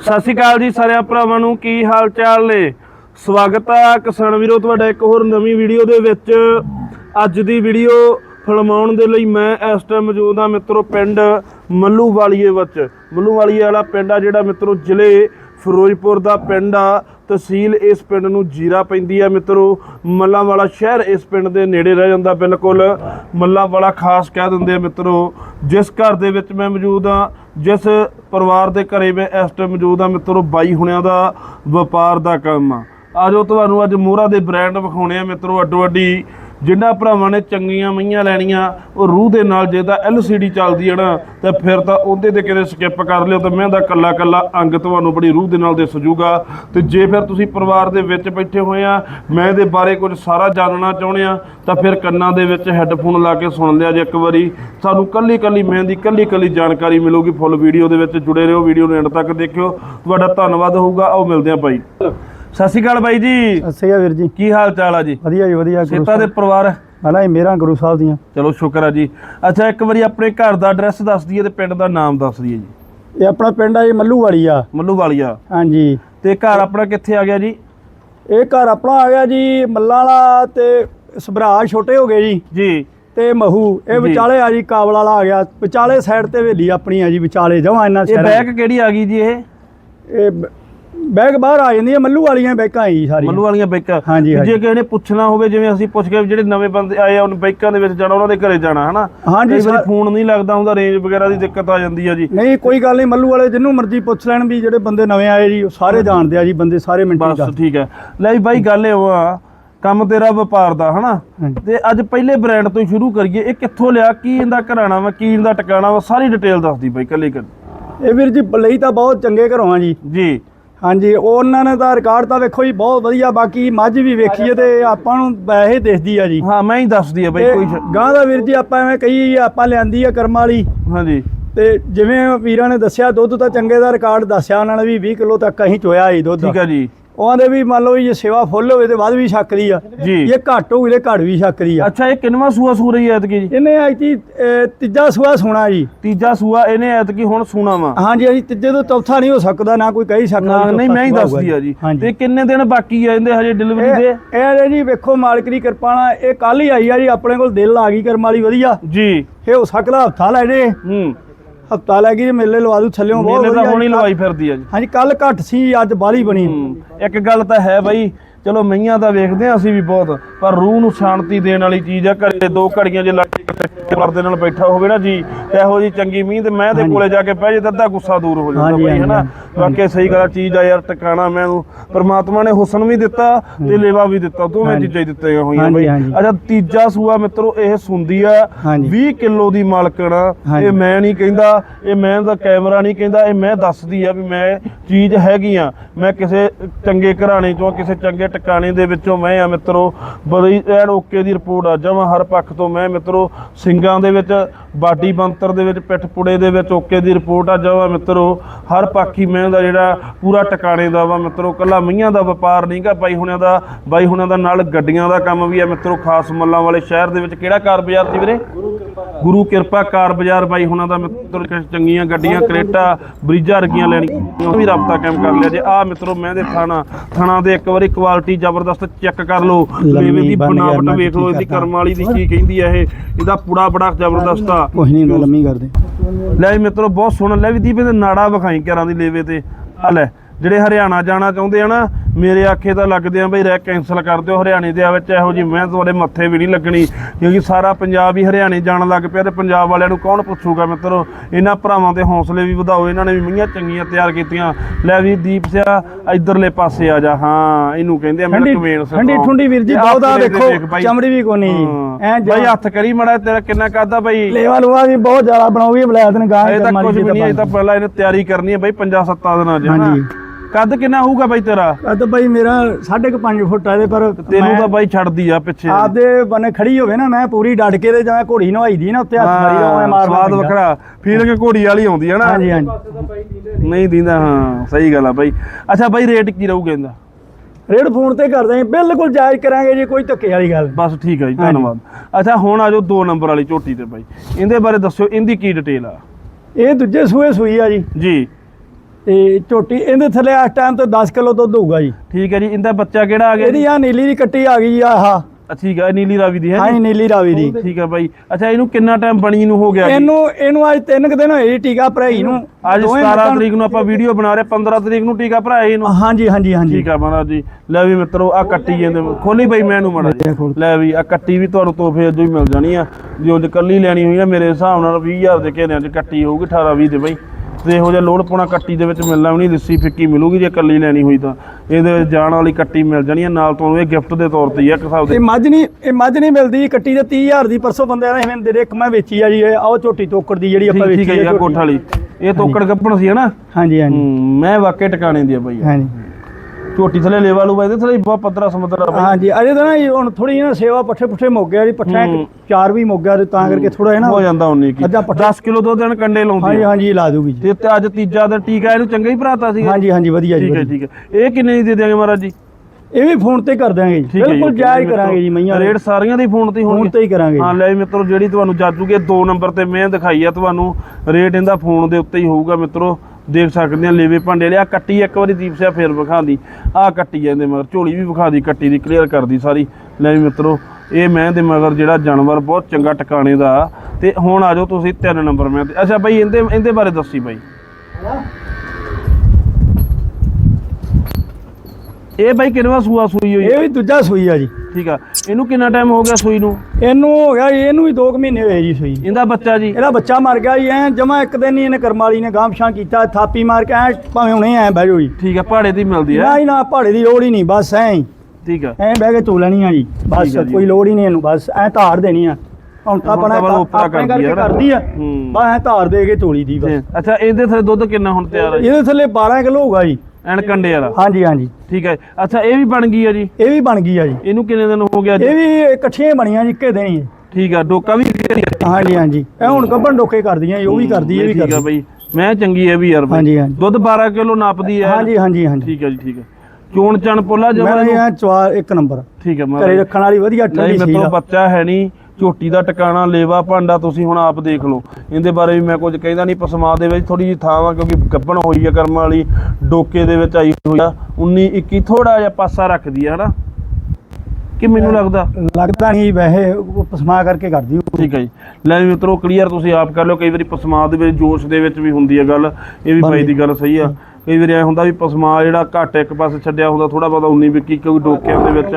ਸਤਿ ਸ਼੍ਰੀ ਅਕਾਲ ਜੀ ਸਾਰਿਆਂ ਭਰਾਵਾਂ ਨੂੰ, ਕੀ ਹਾਲ ਚਾਲ ਨੇ? ਸਵਾਗਤ ਆ ਕਿਸਾਨ ਵੀਰੋ, ਤੁਹਾਡਾ ਇੱਕ ਹੋਰ ਨਵੀਂ ਵੀਡੀਓ ਦੇ ਵਿੱਚ। ਅੱਜ ਦੀ ਵੀਡੀਓ ਫਿਲਮਾਉਣ ਦੇ ਲਈ ਮੈਂ ਇਸ ਟਾਈਮ ਮੌਜੂਦ ਹਾਂ ਮਿੱਤਰੋ ਪਿੰਡ ਮੱਲੂਵਾਲੀਏ ਵਿੱਚ। ਮੱਲੂਵਾਲੀਏ ਵਾਲਾ ਪਿੰਡ ਆ ਜਿਹੜਾ ਮਿੱਤਰੋ ਜ਼ਿਲ੍ਹੇ ਫਿਰੋਜ਼ਪੁਰ ਦਾ ਪਿੰਡ ਆ। ਤਹਿਸੀਲ ਇਸ ਪਿੰਡ ਨੂੰ ਜੀਰਾ ਪੈਂਦੀ ਆ ਮਿੱਤਰੋ। ਮੱਲਾਂ ਵਾਲਾ ਸ਼ਹਿਰ ਇਸ ਪਿੰਡ ਦੇ ਨੇੜੇ ਰਹਿ ਜਾਂਦਾ ਬਿਲਕੁਲ। ਮੱਲਾਂ ਵਾਲਾ ਖਾਸ ਕਹਿ ਦਿੰਦੇ ਆ ਮਿੱਤਰੋ। ਜਿਸ ਘਰ ਦੇ ਵਿੱਚ ਮੈਂ ਮੌਜੂਦ ਹਾਂ ਜਿਸ ਪਰਿਵਾਰ ਦੇ ਘਰੇ ਮੈਂ ਇਸ ਟਾਈਮ ਮੌਜੂਦ ਹਾਂ ਮਿੱਤਰੋ, ਬਾਈ ਹੁਣਿਆਂ ਦਾ ਵਪਾਰ ਦਾ ਕੰਮ ਆ। ਆਜੋ ਤੁਹਾਨੂੰ ਅੱਜ ਮੋਹਰਾ ਦੇ ਬ੍ਰਾਂਡ ਵਿਖਾਉਣੇ ਆ ਮਿੱਤਰੋ ਅੱਡੋ ਅੱਡੀ ਜਿੰਨਾ ਭਰਾਵਾਂ ਨੇ ਚੰਗੀਆਂ ਮਈਆਂ ਲੈਣੀਆਂ, ਉਹ ਰੂਹ ਦੇ ਨਾਲ ਜੇ ਤਾਂ LCD ਚੱਲਦੀ ਹੈ ਨਾ, ਤਾਂ ਫਿਰ ਤਾਂ ਉਹਦੇ ਤੇ ਕਿਤੇ ਸਕਿਪ ਕਰ ਲਿਓ ਤਾਂ ਮੈਂ ਦਾ ਕੱਲਾ ਕੱਲਾ ਅੰਗ ਤੁਹਾਨੂੰ ਬੜੀ ਰੂਹ ਦੇ ਨਾਲ ਦਿਸ ਜੂਗਾ ਤੇ ਜੇ ਫਿਰ ਤੁਸੀਂ ਪਰਿਵਾਰ ਦੇ ਵਿੱਚ ਬੈਠੇ ਹੋਏ ਆ, ਮੈਂ ਇਹਦੇ ਬਾਰੇ ਕੁਝ ਸਾਰਾ ਜਾਣਨਾ ਚਾਹੁੰਦੇ ਆ, ਤਾਂ ਫਿਰ ਕੰਨਾਂ ਦੇ ਵਿੱਚ ਹੈੱਡਫੋਨ ਲਾ ਕੇ ਸੁਣ ਲਿਆ ਜੇ ਇੱਕ ਵਾਰੀ। ਸਾਨੂੰ ਕੱਲੀ ਕੱਲੀ ਮੈਂ ਦੀ ਕੱਲੀ ਕੱਲੀ ਜਾਣਕਾਰੀ ਮਿਲੂਗੀ, ਫੁੱਲ ਵੀਡੀਓ ਦੇ ਵਿੱਚ ਜੁੜੇ ਰਹੋ, ਵੀਡੀਓ ਨੂੰ ਐਂਡ ਤੱਕ ਦੇਖਿਓ। ਤੁਹਾਡਾ ਧੰਨਵਾਦ ਹੋਊਗਾ, ਆਓ ਮਿਲਦੇ ਆ ਭਾਈ। ਸਤਿ ਸ਼੍ਰੀ ਅਕਾਲ ਬਾਈ ਜੀ। ਅੱਛਾ ਵੀਰ ਜੀ। ਕੀ ਹਾਲ ਚਾਲ ਆ ਜੀ? ਵਧੀਆ ਜੀ ਵਧੀਆ ਸੇਤਾ ਦੇ ਪਰਿਵਾਰ? ਪਹਿਲਾਂ ਹੀ ਮੇਰਾ ਗੁਰੂ ਸਾਹਿਬ ਦੀਆਂ। ਚਲੋ ਸ਼ੁਕਰ ਆ ਜੀ। ਅੱਛਾ ਇੱਕ ਵਾਰੀ ਆਪਣੇ ਘਰ ਦਾ ਐਡਰੈਸ ਦੱਸ ਦਈਏ ਤੇ ਪਿੰਡ ਦਾ ਨਾਮ ਦੱਸ ਦਈਏ ਜੀ। ਇਹ ਆਪਣਾ ਪਿੰਡ ਆ ਜੀ ਮੱਲੂ ਵਾਲੀ ਆ ਮੱਲੂ ਵਾਲੀਆ। ਹਾਂਜੀ। ਤੇ ਘਰ ਆਪਣਾ ਕਿੱਥੇ ਆ ਗਿਆ ਜੀ? ਇਹ ਘਰ ਆਪਣਾ ਆ ਗਿਆ ਜੀ ਮੱਲਾਂ ਵਾਲਾ ਤੇ ਸਭਰਾ ਛੋਟੇ ਹੋ ਗਏ ਜੀ। ਜੀ। ਤੇ ਮਹੂ। ਇਹ। ਵਿਚਾਲੇ ਆ ਜੀ ਕਾਬਲ ਵਾਲਾ ਆ ਗਿਆ। ਵਿਚਾਲੇ ਸਾਈਡ ਤੇ ਹਵੇਲੀ ਆਪਣੀ ਆ ਜੀ ਵਿਚਾਲੇ ਜਮਾਂ ਇਹਨਾਂ ਇਹ ਸ਼ਹਿਰਾਂ ਬੈਗ ਕਿਹੜੀ ਆ ਗਈ ਜੀ ਇਹ? ਇਹ ਬੈਗ ਬਾਹਰ ਆ ਜਾਂਦੀ ਹੈ ਮੱਲੂ ਵਾਲੀਆਂ ਬੈਕਾਂ ਹੀ ਸਾਰੀਆਂ। ਮੱਲੂ ਵਾਲੀਆਂ ਬਾਈਕਾਂ ਹਾਂਜੀ। ਜੇ ਕਿਸੇ ਨੇ ਪੁੱਛਣਾ ਹੋਵੇ ਜਿਵੇਂ ਅਸੀਂ ਪੁੱਛ ਕੇ ਜਿਹੜੇ ਨਵੇਂ ਬੰਦੇ ਆਏ ਆ ਉਹਨਾਂ ਬਾਈਕਾਂ ਦੇ ਵਿੱਚ ਜਾਣਾ ਉਹਨਾਂ ਦੇ ਘਰੇ ਜਾਣਾ ਹਨਾ? ਹਾਂਜੀ, ਸਰ। ਫੋਨ ਨਹੀਂ ਲੱਗਦਾ ਹੁੰਦਾ ਰੇਂਜ ਵਗੈਰਾ ਦੀ ਦਿੱਕਤ ਆ ਜਾਂਦੀ ਆ ਜੀ। ਨਹੀਂ ਕੋਈ ਗੱਲ ਨਹੀਂ ਮੱਲੂ ਵਾਲੇ ਜਿੰਨੂੰ ਮਰਜ਼ੀ ਪੁੱਛ ਲੈਣ ਵੀ ਜਿਹੜੇ ਬੰਦੇ ਨਵੇਂ ਆਏ ਜੀ ਉਹ ਸਾਰੇ ਜਾਣਦੇ ਆ ਜੀ ਬੰਦੇ ਸਾਰੇ ਮਿੰਟਾਂ ਬਸ ਦਾ ਠੀਕ ਹੈ। ਲੈ ਜੀ ਬਾਈ ਗੱਲ ਇਹ ਆ ਕੰਮ ਤੇਰਾ ਵਪਾਰ ਦਾ ਹਨਾ। ਤੇ ਅੱਜ ਪਹਿਲੇ ਬ੍ਰਾਂਡ ਤੋਂ ਸ਼ੁਰੂ ਕਰੀਏ ਇਹ ਕਿੱਥੋਂ ਲਿਆ ਕੀ ਇਹਦਾ ਘਰਾਣਾ ਵਾ ਕੀ ਇਹਦਾ ਟਿਕਾਣਾ ਵਾ ਸਾਰੀ ਡਿਟੇਲ ਦੱਸਦੀ ਬਾਈ ਕੱਲੀ ਕੱਲੀ ਇਹ ਵੀਰ ਜੀ ਲਈ ਤਾਂ ਬਹੁਤ ਚੰਗੇ ਘਰੋਂ ਆ ਜੀ। ਜੀ। ਹਾਂਜੀ ਉਹਨਾਂ ਨੇ ਤਾਂ ਰਿਕਾਰਡ ਤਾਂ ਵੇਖੋ ਜੀ ਬਹੁਤ ਵਧੀਆ ਬਾਕੀ ਮੱਝ ਵੀ ਵੇਖੀਏ ਤੇ ਆਪਾਂ ਨੂੰ ਵੈਸੇ ਦਿਸਦੀ ਆ ਜੀ। ਹਾਂ ਮੈਂ ਹੀ ਦੱਸਦੀ ਆ ਬਾਈ ਕੋਈ ਗਾਂ ਦਾ ਵੀਰ ਜੀ ਆਪਾਂ ਐਵੇਂ ਕਹੀ ਆਪਾਂ ਲਿਆਂਦੀ ਆ ਕਰਮ ਵਾਲੀ। ਹਾਂਜੀ। ਤੇ ਜਿਵੇਂ ਵੀਰਾਂ ਨੇ ਦੱਸਿਆ ਦੁੱਧ ਤਾਂ ਚੰਗੇ ਦਾ ਰਿਕਾਰਡ ਦੱਸਿਆ ਉਹਨਾਂ ਨੇ ਵੀ 20 ਕਿਲੋ ਤੱਕ ਅਸੀਂ ਚੋਇਆ ਜੀ ਦੁੱਧ। ਠੀਕ ਆ ਜੀ। ਉਹਨਾਂ ਦੇ ਵੀ ਮੰਨ ਲਓ ਜੇ ਸੇਵਾ ਫੁੱਲ ਹੋਵੇ ਤੇ ਵੱਧ ਵੀ ਛੱਕਦੀ ਆ। ਜੀ। ਘੱਟ ਹੋਵੇ ਤੇ ਘੱਟ ਵੀ ਛੱਕਦੀ ਆ। ਅੱਛਾ ਇਹ ਕਿੰਨਵਾਂ ਸੂਆ ਸੂ ਰਹੀ ਐ ਐਤਕੀ ਜੀ? ਇਹਨੇ ਐਤੀ ਤੀਜਾ ਸੂਆ ਸੋਣਾ ਜੀ। ਤੀਜਾ ਸੂਆ ਇਹਨੇ ਐਤਕੀ ਹੁਣ ਸੂਣਾ ਵਾ। ਹਾਂਜੀ ਅਸੀਂ ਤੀਜੇ ਤੋਂ ਚੌਥਾ ਨਹੀਂ ਹੋ ਸਕਦਾ ਨਾ ਕੋਈ ਕਹੀ ਸਕਦਾ ਵੀ ਨਹੀਂ ਮੈਂ ਹੀ ਸੂਆ ਦੱਸਦੀ ਆ ਜੀ। ਹਾਂਜੀ ਤੇ ਕਿੰਨੇ ਦਿਨ ਬਾਕੀ ਆ ਇਹਦੇ ਹਜੇ ਡਿਲੀਵਰੀ ਦੇ? ਇਹ ਇਹ ਜੀ ਵੇਖੋ ਮਾਲਕ ਦੀ ਕਿਰਪਾ ਨਾਲ ਇਹ ਕੱਲ ਹੀ ਆਈ ਆ ਜੀ ਆਪਣੇ ਕੋਲ ਦਿਲ ਆ ਗਈ ਕਰਮ ਵਾਲੀ ਵਧੀਆ। ਜੀ। ਇਹ ਹੋ ਸਕਦਾ ਹਫਤਾ ਲੈ ਜੇ। ਹੂੰ। ਹਫਤਾ ਲੈ ਗਈ ਜੇ ਮੇਲੇ ਲਵਾ ਦੂ ਥੱਲਿਓਂ ਬਹੁਤ ਮੇਲੇ ਤਾਂ ਵਧੀਆ ਹੁਣ ਹੀ ਜੀ। ਲਵਾਈ ਫਿਰਦੀ ਆ ਜੀ ਹਾਂਜੀ ਕੱਲ ਘੱਟ ਸੀ ਅੱਜ ਬਾਲੀ ਬਣੀ ਹੂੰ। ਇੱਕ ਗੱਲ ਤਾਂ ਹੈ ਬਾਈ ਚਲੋ ਮਈਆਂ ਦਾ ਵੇਖਦੇ ਆ ਅਸੀਂ ਵੀ ਬਹੁਤ ਪਰ ਰੂਹ ਨੂੰ ਸ਼ਾਂਤੀ ਦੇਣ ਵਾਲੀ ਚੀਜ਼ ਆ ਘਰੇ ਦੋ ਘੜੀਆਂ ਜੇ ਲੱਗ ਕੇ ਪਰਦੇ ਨਾਲ ਬੈਠਾ ਹੋਵੇ ਨਾ ਜੀ ਤੇ ਇਹੋ ਜੀ ਚੰਗੀ ਮੀਂਹ ਤੇ ਮੈਂ ਦੇ ਕੋਲੇ ਜਾ ਕੇ ਬਹਿ ਜੇ ਤਾਂ ਅੱਧਾ ਗੁੱਸਾ ਦੂਰ ਹੋ ਜਾਂਦਾ ਬਾਈ ਹਨਾ ਵਾਕਿਆ ਸਹੀ ਗੱਲ ਚੀਜ਼ ਆ ਯਾਰ ਟਿਕਾਣਾ ਮੈਨੂੰ ਪਰਮਾਤਮਾ ਨੇ ਹੁਸਨ ਵੀ ਦਿੱਤਾ ਤੇ ਲੇਵਾ ਵੀ ਦਿੱਤਾ ਦੋਵੇਂ। ਚੀਜ਼ਾਂ ਹੀ ਦਿੱਤੀਆਂ ਹੋਈਆਂ ਬਾਈ। ਅੱਛਾ ਤੀਜਾ ਸੂਆ ਮਿੱਤਰੋ ਇਹ ਸੁੰਦੀ ਆ ਹਾਂਜੀ। 20 ਕਿਲੋ ਦੀ ਮਾਲਕਣ। ਇਹ ਮੈਂ ਨਹੀਂ ਕਹਿੰਦਾ ਇਹ ਮੈਂ ਦਾ ਕੈਮਰਾ ਨਹੀਂ ਕਹਿੰਦਾ ਇਹ ਮੈਂ ਦੱਸਦੀ ਆ ਵੀ ਮੈਂ ਚੀਜ਼ ਹੈਗੀ ਆ ਮੈਂ ਕਿਸੇ ਚੰਗੇ ਘਰਾਣੇ ਚੋਂ ਕਿਸੇ ਚੰਗੇ ਟਿਕਾਣੇ ਦੇ ਵਿੱਚੋਂ ਮੈਂ ਆ ਮਿੱਤਰੋ, ਬੜੀ ਐਨ ਓਕੇ ਦੀ ਰਿਪੋਰਟ ਆ। ਜਮਾ ਹਰ ਪੱਖ ਤੋਂ ਮੈਂ ਮਿੱਤਰੋ ਸਿੰਗਾਂ ਦੇ ਵਿੱਚ, ਬਾਡੀ ਬੰਤਰ ਦੇ ਵਿੱਚ ਪਿੱਠ ਪੁੜੇ ਦੇ ਵਿੱਚ ਓਕੇ ਦੀ ਰਿਪੋਰਟ ਆ ਜਮਾ ਮਿੱਤਰੋ। ਹਰ ਪੱਖੀ ਮੈਂ ਦਾ ਜਿਹੜਾ ਪੂਰਾ ਟਿਕਾਣੇ ਦਾ ਵਾ ਮਿੱਤਰੋ, ਕੱਲਾ ਮਈਆਂ ਦਾ ਵਪਾਰ ਨਹੀਂਗਾ ਬਾਈ ਹੁਣਿਆਂ ਦਾ, ਬਾਈ ਹੁਣਿਆਂ ਦਾ ਨਾਲ ਗੱਡੀਆਂ ਦਾ ਕੰਮ ਵੀ ਆ ਮਿੱਤਰੋ, ਖਾਸ ਮੱਲਾਂ ਵਾਲੇ ਸ਼ਹਿਰ ਦੇ ਵਿੱਚ। ਕਿਹੜਾ ਕਾਰ ਬਾਜ਼ਾਰ ਸੀ ਵੀਰੇ? ਗੁਰੂ ਕਿਰਪਾ ਕਾਰ ਬਾਜ਼ਾਰ ਬਾਈ ਹੁਣਾਂ ਦਾ ਮਿੱਤਰ ਚੰਗੀਆਂ ਗੱਡੀਆਂ ਕਰੇਟਾ ਬਰੀਜਾ ਰਗੀਆਂ ਲੈਣੀਆਂ ਵੀ ਰਾਬਤਾ ਕਾਇਮ ਕਰ ਲਿਆ ਜੇ। ਆ ਮਿੱਤਰੋ ਮੈਂ ਦੇ ਥਾਣਾ ਥਾਣਾ ਦੇ ਇੱਕ ਵਾਰੀ ਕੁਆਲਿਟੀ ਜ਼ਬਰਦਸਤ ਚੈੱਕ ਕਰ ਲਓ। ਲੇਵੇ ਦੀ ਬਣਾਵਟ ਵੇਖ ਲਓ ਇਹਦੀ। ਕਰਮ ਵਾਲੀ ਦੀ ਕੀ ਕਹਿੰਦੀ ਆ ਇਹ। ਇਹਦਾ ਪੂੜਾ ਬੜਾ ਜ਼ਬਰਦਸਤ ਆ। ਕੁਛ ਨਹੀਂ ਲੰਮੀ ਕਰਦੇ। ਲੈ ਮਿੱਤਰੋ ਬਹੁਤ ਸੋਹਣਾ। ਲੈ ਵੀ ਦੀਪੇ ਦੇ ਨਾੜਾ ਵਿਖਾਈ ਕਰਾਂ ਦੀ ਲੇਵੇ ਤੇ। ਆ ਲੈ ਜਿਹੜੇ ਹਰਿਆਣਾ ਜਾਣਾ ਚਾਹੁੰਦੇ ਆ ਨਾ ਮੇਰੇ ਆਖੇ ਤਾਂ ਲੱਗਦੇ ਆ ਬਈ ਰਹਿ ਕੈਂਸਲ ਕਰ ਦਿਓ ਹਰਿਆਣੇ ਦੇ ਵਿੱਚ ਇਹੋ ਜੀ ਮੈਂ ਤੁਹਾਡੇ ਮੱਥੇ ਵੀ ਨਹੀਂ ਲੱਗਣੀ ਕਿਉਂਕਿ ਸਾਰਾ ਪੰਜਾਬ ਹੀ ਹਰਿਆਣੇ ਜਾਣ ਲੱਗ ਪਿਆ ਤੇ ਪੰਜਾਬ ਵਾਲਿਆਂ ਨੂੰ ਕੌਣ ਪੁੱਛੂਗਾ ਮਿੱਤਰੋ? ਇਹਨਾਂ ਭਰਾਵਾਂ ਦੇ ਹੌਸਲੇ ਵੀ ਵਧਾਓ ਇਹਨਾਂ ਨੇ ਵੀ ਮਈਆਂ ਚੰਗੀਆਂ ਤਿਆਰ ਕੀਤੀਆਂ। ਲੈ ਵੀ ਦੀਪ ਸਿਆ ਇਧਰਲੇ ਪਾਸੇ ਆ ਜਾ ਹਾਂ ਇਹਨੂੰ ਕਹਿੰਦੇ ਆ ਠੰਡੀ ਕਵੇਨ ਸਿੰਘ ਠੰਡੀ ਠੁੰਡੀ ਵੀਰ ਜੀ ਵੇਖੋ ਦੇਖ। ਚਮੜੀ ਵੀ ਕੋਨੀ ਜੀ। ਐ ਬਾਈ ਹੱਥ ਕਰੀ ਮੜਾ ਤੇਰਾ ਕਿੰਨਾ ਕਾਦਾ ਬਾਈ? ਲੇਵਾ ਲੂਆ ਵੀ ਬਹੁਤ ਜ਼ਿਆਦਾ ਬਣਾਉਗੀ ਬਲੈਤ ਨੇ ਗਾਂ ਇਹ ਤਾਂ ਕੁਝ ਨਹੀਂ ਇਹ ਤਾਂ ਪਹਿਲਾਂ ਇਹਨੇ ਤਿਆਰੀ ਕਰਨੀ ਹੈ ਬਾਈ 50-7 ਦਿਨਾਂ 'ਚ ਹਨਾ ਹਾਂਜੀ। ਕੱਦ ਕਿੰਨਾ ਹੋਊਗਾ ਬਾਈ ਤੇਰਾ? ਤਾਂ ਬਾਈ ਮੇਰਾ 5.5 ਫੁੱਟ ਆ ਇਹਦੇ ਪਰ ਤੈਨੂੰ ਤਾਂ ਬਾਈ ਛੱਡਦੀ ਆ ਪਿੱਛੇ। ਆਪਦੇ ਬਨੇ ਖੜੀ ਹੋਵੇ ਨਾ ਮੈਂ ਪੂਰੀ ਡਟ ਕੇ ਤੇ ਜਿਵੇਂ ਘੋੜੀ ਨਵਾਈ ਦੀ ਨਾ ਉੱਤੇ ਹੱਥ ਮਾਰੀ ਦਾ ਮੈਂ ਮਾਰ ਸਵਾਦ ਵੱਖਰਾ। ਫੀਲਿੰਗ ਘੋੜੀ ਵਾਲੀ ਆਉਂਦੀ ਹੈ ਨਾ। ਹਾਂਜੀ ਹਾਂਜੀ। ਨਹੀਂ ਦਿੰਦਾ ਹਾਂ ਸਹੀ ਗੱਲ ਆ ਬਾਈ। ਅੱਛਾ ਬਾਈ ਰੇਟ ਕੀ ਰਹੂਗਾ ਇਹਦਾ? ਰੇਡ ਫੋਨ ਤੇ ਕਰਦੇ ਆਂ ਬਿਲਕੁਲ ਜਾਇਜ਼ ਕਰਾਂਗੇ ਜੀ ਕੋਈ ਧੱਕੇ ਵਾਲੀ ਗੱਲ। ਬਸ ਠੀਕ ਹੈ ਜੀ ਧੰਨਵਾਦ। ਅੱਛਾ ਹੁਣ ਆ ਜਾਓ 2 ਨੰਬਰ ਵਾਲੀ ਝੋਟੀ ਤੇ ਬਾਈ। ਇਹਦੇ ਬਾਰੇ ਦੱਸਿਓ ਇਹਦੀ ਕੀ ਡਿਟੇਲ ਆ? ਇਹ ਦੂਜੇ ਸੂਏ ਸੂਈ ਆ ਜੀ। ਜੀ। ਤੇ ਝੋਟੀ ਇਹਦੇ ਥੱਲੇ ਇਸ ਟਾਈਮ ਤੇ 10 ਕਿਲੋ ਦੁੱਧ ਹੋਊਗਾ ਜੀ। ਠੀਕ ਹੈ ਜੀ ਇਹਦਾ ਬੱਚਾ ਕਿਹੜਾ ਆ ਗਿਆ ਇਹਦੀ ਆ ਨੀਲੀ ਦੀ ਕੱਟੀ ਆ ਗਈ ਜੀ ਆਹ। ਠੀਕ ਹੈ ਨੀਲੀ ਰਾਵੀ ਦੀ ਹੈ ਹਾਂ ਨੀਲੀ ਰਾਵੀ ਦੀ। ਠੀਕ ਹੈ ਬਾਈ। ਅੱਛਾ ਇਹਨੂੰ ਕਿੰਨਾ ਟਾਈਮ ਬਣੀ ਨੂੰ ਹੋ ਗਿਆ ਇਹਨੂੰ ਇਹਨੂੰ ਅੱਜ 3 ਦਿਨ ਹੋਏ ਜੀ ਟੀਕਾ ਭਰਾਈ ਨੂੰ। ਅੱਜ ਦੋਵੇਂ 17 ਮੱਝਾਂ- ਤਰੀਕ ਨੂੰ ਆਪਾਂ ਵੀਡੀਓ ਬਣਾ ਰਹੇ 15 ਤਰੀਕ ਨੂੰ ਟੀਕਾ ਭਰਾਇਆ ਇਹਨੂੰ। ਹਾਂਜੀ ਹਾਂਜੀ ਹਾਂਜੀ। ਠੀਕ ਆ ਮਹਾਰਾਜ ਜੀ। ਲੈ ਵੀ ਮਿੱਤਰੋ ਆ ਕੱਟੀ ਜਾਂਦੇ ਖੋਲੀ ਬਈ ਮੈਂ ਇਹਨੂੰ ਮੜਾ ਲੈ ਵੀ ਆ ਕੱਟੀ ਵੀ ਤੁਹਾਨੂੰ ਤੋਹਫੇ ਅਜੋ ਹੀ ਮਿਲ ਜਾਣੀ ਆ। ਜੇ ਕੱਲੀ ਲੈਣੀ ਹੋਈ ਆ ਮੇਰੇ ਹਿਸਾਬ ਨਾਲ 20000 ਦੇ ਘੇਰਿਆਂ 'ਚ ਕੱਟੀ ਹੋਊਗੀ 18 20 ਦੇ ਬਈ। ਤੇ ਇਹੋ ਜਿਹਾ ਲੋਡ ਪਾਉਣਾ ਕੱਟੀ ਦੇ ਵਿੱਚ ਮਿਲਣਾ ਵੀ ਨਹੀਂ ਲਿੱਸੀ ਫਿੱਕੀ ਮਿਲੂਗੀ ਜੇ ਕੱਲੀ ਲੈਣੀ ਹੋਈ ਤਾਂ। ਇਹਦੇ ਵਿੱਚ ਜਾਣ ਵਾਲੀ ਕੱਟੀ ਮਿਲ ਜਾਣੀ ਆ ਨਾਲ ਤੁਹਾਨੂੰ ਇਹ ਗਿਫਟ ਦੇ ਤੌਰ ਤੇ ਹੀ ਆ ਇੱਕ ਹਿਸਾਬ ਦੇ। ਇਹ ਮੱਝ ਨਹੀਂ ਇਹ ਮੱਝ ਨਹੀਂ ਮਿਲਦੀ ਕੱਟੀ ਦੇ 30000 ਦੀ ਪਰਸੋਂ ਬੰਦੇ ਨੇ ਐਵੇਂ ਦੇ ਇੱਕ ਮੈਂ ਵੇਚੀ ਆ ਜੀ ਇਹ ਆਹ ਝੋਟੀ ਤੋਕੜ ਦੀ ਜਿਹੜੀ ਆਪਾਂ ਠੀਕ ਵੇਚੀ ਠੀਕ ਹੈ ਝੋਟੀ। ਕੋਠ ਵਾਲੀ। ਇਹ ਤੋਕੜ ਗੱਪਣ ਸੀ ਹਨਾ ਹਾਂਜੀ ਹਾਂਜੀ। ਹੂੰ, ਮੈਂ ਵਾਕਿਆ ਟਿਕਾਣੇ ਦੀ ਆ ਬਈ। ਹਾਂਜੀ। ਝੋਟੀ ਥਲੇ ਲੇਵਾ ਲੂਵਾ ਇਹਦੇ ਥਲੇ ਬਹੁਤ ਪੱਧਰਾ ਸਮੁੰਦਰ ਆ ਬਈ। ਹਾਂਜੀ ਅਜੇ ਤਾਂ ਨਾ ਜੀ ਹੁਣ ਥੋੜੀ ਨਾ ਸੇਵਾ ਪੱਠੇ ਪੁੱਠੇ ਮੁੱਕ ਗਿਆ ਜੀ ਪੱਠਾ ਹੂੰ। ਚਾਰ ਵੀ ਮੁੱਕ ਗਿਆ ਤੇ ਤਾਂ ਕਰਕੇ ਥੋੜਾ ਹੈ ਨਾ ਹੋ ਜਾਂਦਾ 19 ਕੀ। ਅੱਧਾ ਪੱਠਾ। 10 ਕਿਲੋ ਦੋ ਦਿਨ ਕੰਡੇ ਲਾਉਂਦੀ ਹਾਂਜੀ ਆ ਹਾਂਜੀ ਲਾ ਦੂਗੀ ਜੀ। ਤੇ ਤੇ ਅੱਜ ਤੀਜਾ ਦਿਨ ਟੀਕਾ ਇਹਨੂੰ ਚੰਗਾ ਹੀ ਭਰਾਤਾ ਸੀਗਾ। ਹਾਂਜੀ ਹਾਂਜੀ ਵਧੀਆ ਜੀ ਠੀਕ ਹੈ ਵਧੀਆ। ਠੀਕ ਹੈ ਇਹ ਕਿੰਨੇ ਦੀ ਦੇ ਦਿਆਂਗੇ ਮਹਾਰਾਜ ਜੀ? ਇਹ ਵੀ ਫੋਨ ਤੇ ਕਰ ਦਾਂਗੇ ਜੀ। ਬਿਲਕੁਲ ਜਾਇਜ਼ ਕਰਾਂਗੇ ਜੀ ਮਈਆਂ ਰੇਟ ਸਾਰੀਆਂ ਦੀ ਫੋਨ ਤੇ ਹੀ ਫੋਨ ਤੇ ਹੀ ਕਰਾਂਗੇ ਹਾਂ ਜੀ। ਲੈ ਵੀ ਮਿੱਤਰੋ ਜਿਹੜੀ ਤੁਹਾਨੂੰ ਜਾਜੂਗੇ 2 ਨੰਬਰ ਤੇ ਮੈਂ ਦਿਖਾਈ ਆ ਤੁਹਾਨੂੰ। ਰੇਟ ਇਹਦਾ ਫੋਨ ਦੇ ਉੱਤੇ ਹੀ ਹੋਊਗਾ ਮਿੱਤਰੋ। ਦੇਖ ਸਕਦੇ ਆ ਲੇਵੇ ਭਾਂਡੇ ਵਾਲੇ ਆ ਕੱਟੀ ਇੱਕ ਵਾਰੀ ਦੀਪ ਸਿਆ ਫੇਰ ਵਿਖਾਉਂਦੀ। ਆ ਕੱਟੀ ਜਾਂਦੇ ਮਗਰ, ਝੋਲੀ ਵੀ ਵਿਖਾਦੀ ਕੱਟੀ ਦੀ ਕਲੀਅਰ ਕਰਦੀ ਸਾਰੀ। ਲੈ ਵੀ ਮਿੱਤਰੋ, ਇਹ ਮੈਂ ਦੇ ਮਗਰ ਜਿਹੜਾ ਜਾਨਵਰ ਬਹੁਤ ਚੰਗਾ ਟਿਕਾਣੇ ਦਾ। ਤੇ ਹੁਣ ਆ ਜਾਓ ਤੁਸੀਂ 3 ਨੰਬਰ ਮੈਂ ਅੱਛਾ ਬਾਈ, ਇਹਦੇ ਇਹਦੇ ਬਾਰੇ ਦੱਸੀ ਬਾਈ। ਇਹ ਬਾਈ ਕਿੰਨਵਾ ਸੂਆ ਸੂਈ ਹੋਈ? ਇਹ ਵੀ ਦੂਜਾ ਸੂਈ ਆ ਜੀ। ਠੀਕ ਆ। ਇਹਨੂੰ ਕਿੰਨਾ ਟਾਈਮ ਹੋ ਗਿਆ ਸੂਈ ਨੂੰ? ਇਹਨੂੰ ਹੋ ਗਿਆ ਜੀ, ਇਹਨੂੰ ਵੀ 2 ਮਹੀਨੇ ਹੋਏ ਜੀ ਸੂਈ। ਇਹਦਾ ਬੱਚਾ ਜੀ? ਇਹਦਾ ਬੱਚਾ ਮਰ ਗਿਆ ਜੀ ਐ ਜਮਾ ਇੱਕ ਦਿਨ ਹੀ ਇਹਨੇ ਕਰਮ ਵਾਲੀ ਨੇ ਗਾਂਵਸ਼ਾਂ ਕੀਤਾ ਥਾਪੀ ਮਾਰ ਕੇ ਐ ਭਾਵੇਂ ਹੁਣੇ ਐ ਬਹਿ ਜਾਓ ਜੀ। ਠੀਕ ਆ ਪਹਾੜੇ ਦੀ ਮਿਲਦੀ ਆ। ਨਾ ਹੀ ਨਾ ਪਹਾੜੇ ਦੀ ਲੋੜ ਹੀ ਨਹੀਂ ਬਸ ਐ ਹੀ। ਠੀਕ ਆ। ਐ ਬਹਿ ਕੇ ਚੋ ਲੈਣੀ ਆ ਜੀ ਬਸ ਜੀ। ਕੋਈ ਲੋੜ ਹੀ ਨਹੀਂ ਇਹਨੂੰ ਬਸ ਐ ਧਾਰ ਦੇਣੀ ਆ। ਹੁਣ ਤਾਂ ਆਪਣਾ ਆਪਣੇ ਕਰਦੀ ਆ ਕਰਕੇ। ਕਰਦੀ ਆ। ਬਸ ਐ ਧਾਰ ਦੇ ਕੇ ਚੋਲੀ ਦੀ ਬਸ। ਅੱਛਾ ਇਹਦੇ ਥੱਲੇ ਦੁੱਧ ਕਿੰਨਾ ਹੁਣ ਤਿਆਰ ਹੈ ਇਹਦੇ ਥੱਲੇ 12 ਕਿਲੋ ਹੋਊਗਾ ਜੀ। ਐਨ ਕੰਡੇ ਵਾਲਾ? ਹਾਂਜੀ ਹਾਂਜੀ। ਠੀਕ ਹੈ ਅੱਛਾ ਇਹ ਵੀ ਬਣ ਗਈ ਆ ਜੀ? ਇਹ ਵੀ ਬਣ ਗਈ ਆ ਜੀ। ਇਹਨੂੰ ਕਿੰਨੇ ਦਿਨ ਹੋ ਗਿਆ ਜੀ? ਇਹ ਵੀ ਇਕੱਠੀਆਂ ਹੀ ਬਣੀਆਂ ਜੀ ਇੱਕੇ ਦਿਨ ਹੀ। ਠੀਕ ਆ ਡੋਕਾ ਵੀ ਹਾਂਜੀ ਹਾਂਜੀ। ਇਹ ਹੁਣ ਕੱਪਣ ਡੋਕੇ ਕਰਦੀਆਂ ਜੀ ਉਹ ਵੀ ਕਰਦੀ ਇਹ ਵੀ ਠੀਕ ਆ ਕਰਦੀ। ਬਈ। ਮੈਂ ਚੰਗੀ ਹੈ ਵੀ ਯਾਰ ਬਈ। ਹਾਂਜੀ, ਹਾਂਜੀ। ਦੁੱਧ 12 ਕਿਲੋ ਨਾਪਦੀ ਹੈ ਹਾਂਜੀ ਹਾਂਜੀ ਹਾਂਜੀ। ਠੀਕ ਹੈ ਜੀ ਠੀਕ ਹੈ ਚੋਣ ਚਣ ਪੋਲਾ ਮੈਂ ਜਮਾ ਇਹ ਚਵਾ ਇੱਕ ਨੰਬਰ। ਠੀਕ ਹੈ ਘਰੇ ਰੱਖਣ ਵਾਲੀ ਵਧੀਆ ਨਹੀਂ ਠੰਡੀ ਸੀ ਮੇਤੋਂ ਬੱਚਾ ਹੈ ਨਹੀਂ। ਝੋਟੀ ਦਾ ਟਿਕਾਣਾ ਲੇਵਾ ਭਾਂਡਾ ਤੁਸੀਂ ਹੁਣ ਆਪ ਦੇਖ ਲਓ। ਇਹਦੇ ਬਾਰੇ ਵੀ ਮੈਂ ਕੁਝ ਕਹਿੰਦਾ ਨਹੀਂ ਪਸਮਾ ਦੇ ਵਿੱਚ ਥੋੜੀ ਜਿਹੀ ਥਾਂ ਵਾ ਕਿਉਂਕਿ ਗੱਬਣ ਹੋਈ ਆ ਕਰਮ ਵਾਲੀ ਡੋਕੇ ਦੇ ਵਿੱਚ ਆਈ ਹੋਈ ਆ। 19 21 ਥੋੜਾ ਜਿਹਾ ਪਾਸਾ ਰੱਖਦੀ ਆ ਹਨਾ? ਕਿ ਮੈਨੂੰ ਲੱਗਦਾ? ਲੱਗਦਾ ਨਹੀਂ ਵੈਸੇ ਉਹ ਪਸਮਾ ਕਰਕੇ ਕਰਦੀ। ਠੀਕ ਹੈ ਜੀ। ਲੈ ਵੀ ਮਿੱਤਰੋ ਕਲੀਅਰ ਤੁਸੀਂ ਆਪ ਕਰ ਲਿਓ ਕਈ ਵਾਰੀ ਪਸਮਾ ਦੇ ਵਿੱਚ ਜੋਸ਼ ਦੇ ਵਿੱਚ ਵੀ ਹੁੰਦੀ ਆ ਗੱਲ। ਇਹ ਵੀ ਬਾਈ ਦੀ ਗੱਲ ਸਹੀ ਆ। ਕਈ ਵਾਰੀ ਐ ਹੁੰਦਾ ਵੀ ਪਸਮਾ ਜਿਹੜਾ ਘੱਟ ਇੱਕ ਪਾਸੇ ਛੱਡਿਆ ਹੁੰਦਾ ਥੋੜਾ ਬਹੁਤਾ 19 ਵਿੱਕੀ ਕਿਉਂਕਿ ਡੋਕਿਆਂ ਦੇ ਵਿੱਚ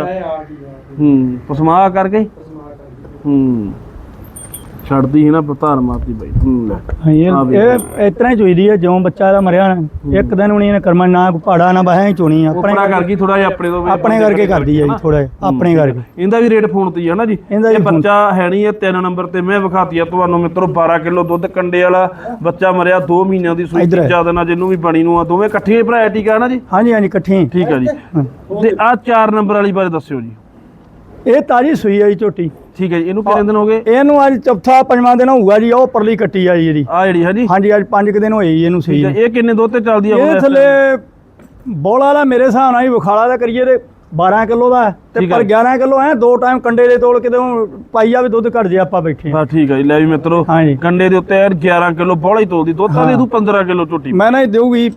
ਹੂੰ ਪਸਮਾ ਕਰ ਗਈ ਹੂੰ। ਛੱਡਦੀ ਹੈ ਨਾ ਧਾਰ ਮਾਰਦੀ ਬਾਈ। ਹੂੰ ਲੈ। ਹਾਂ, ਆ ਵੀ ਇਹ ਇਹ ਤਰ੍ਹਾਂ ਹੀ ਚੋਈਦੀ ਹੈ ਜਿਉਂ ਬੱਚਾ ਇਹਦਾ ਮਰਿਆ ਨਾ ਇੱਕ ਦਿਨ ਨਹੀਂ ਇਹਨੇ ਕਰਮਾ ਨਾ ਕੋਈ ਪਹਾੜਾ ਨਾ ਬਹਿ ਹੀ ਚੋਣੀ ਆ ਉਪਰਾ ਕਰ ਗਈ ਥੋੜਾ ਜਿਹਾ ਆਪਣੇ ਤੋਂ ਵੀ ਆਪਣੇ ਕਰਕੇ ਕਰਦੀ ਹੈ ਜੀ ਥੋੜਾ ਆਪਣੇ ਕਰਕੇ। ਇਹਦਾ ਵੀ ਰੇਟ ਫੋਨ ਤੇ ਹੀ ਹੈ ਨਾ ਜੀ। ਇਹਦਾ ਵੀ ਇਹ ਬੱਚਾ ਹੈ ਨਹੀਂ ਇਹ 3 ਨੰਬਰ ਤੇ ਮੈਂ ਵਿਖਾਤੀ ਆ ਤੁਹਾਨੂੰ ਮਿੱਤਰੋ 12 ਕਿਲੋ ਦੁੱਧ ਕੰਡੇ ਵਾਲਾ ਬੱਚਾ ਮਰਿਆ 2 ਮਹੀਨਿਆਂ ਦੀ ਸੂਈ ਇੱਧਰ ਹੈ। ਤੀਜਾ ਦਿਨ ਜਿਹਨੂੰ ਵੀ ਬਣੀ ਨੂੰ ਆ ਦੋਵੇਂ ਇਕੱਠੇ ਹੀ ਭਰਾਇਆ ਟੀਕਾ ਨਾ ਜੀ? ਹਾਂਜੀ ਹਾਂਜੀ ਇਕੱਠੀ ਠੀਕ ਆ ਜੀ। ਤੇ ਆ 4 ਨੰਬਰ ਵਾਲੀ ਬਾਰੇ ਦੱਸਿਓ ਜੀ। ਇਹ ਤਾਜੀ ਸੂਈ ਆ ਜੀ ਝੋਟੀ। ਠੀਕ ਹੈ ਜੀ ਇਹਨੂੰ ਕਿੰਨੇ ਦਿਨ ਹੋ ਗਏ ਇਹਨੂੰ ਅੱਜ ਚੌਥਾ ਪੰਜਵਾਂ ਦਿਨ ਹੋਊਗਾ ਜੀ ਉਹ ਪਰਲੀ ਕੱਟੀ ਆ ਜੀ ਇਹਦੀ ਆ ਜਿਹੜੀ ਹੈ ਜੀ ਹਾਂਜੀ ਅੱਜ ਪੰਜ ਕੁ ਦਿਨ ਹੋਏ ਜੀ ਇਹਨੂੰ ਹੈ ਨੂੰ। ਇਹ ਕਿੰਨੇ ਦੁੱਧ ਤੇ ਚੱਲਦੀ ਆ ਇਹ ਥੱਲੇ? ਬੋਲਾ ਵਾਲਾ ਮੇਰੇ ਹਿਸਾਬ ਨਾਲ ਹੀ ਵਿਖਾਲਾ ਦਾ ਕਰੀਏ ਤੇ 12 ਕਿਲੋ ਦਾ ਹੈ ਤੇ ਪਰ ਹੈ। 11 ਕਿਲੋ ਐ ਦੋ ਟਾਈਮ ਕੰਡੇ ਦੇ ਤੋਲ ਕਿਤੇ ਪਾਈ ਜਾਵੇ ਦੁੱਧ ਘਟ ਜੇ ਆਪਾਂ ਬੈਠੇ ਬਸ ਠੀਕ ਹੈ ਜੀ ਲੈ ਵੀ ਮਿੱਤਰੋ ਹਾਂਜੀ। ਕੰਡੇ ਦੇ ਉੱਤੇ ਯਾਰ 11 ਕਿਲੋ ਬੋਲਾ ਹੀ ਤੋਲਦੀ ਦੁੱਧ ਤਾਂ ਦੇ ਦੂ 15 ਕਿਲੋ ਝੋਟੀ ਮੈਂ ਨਾ ਦੇਊਗੀ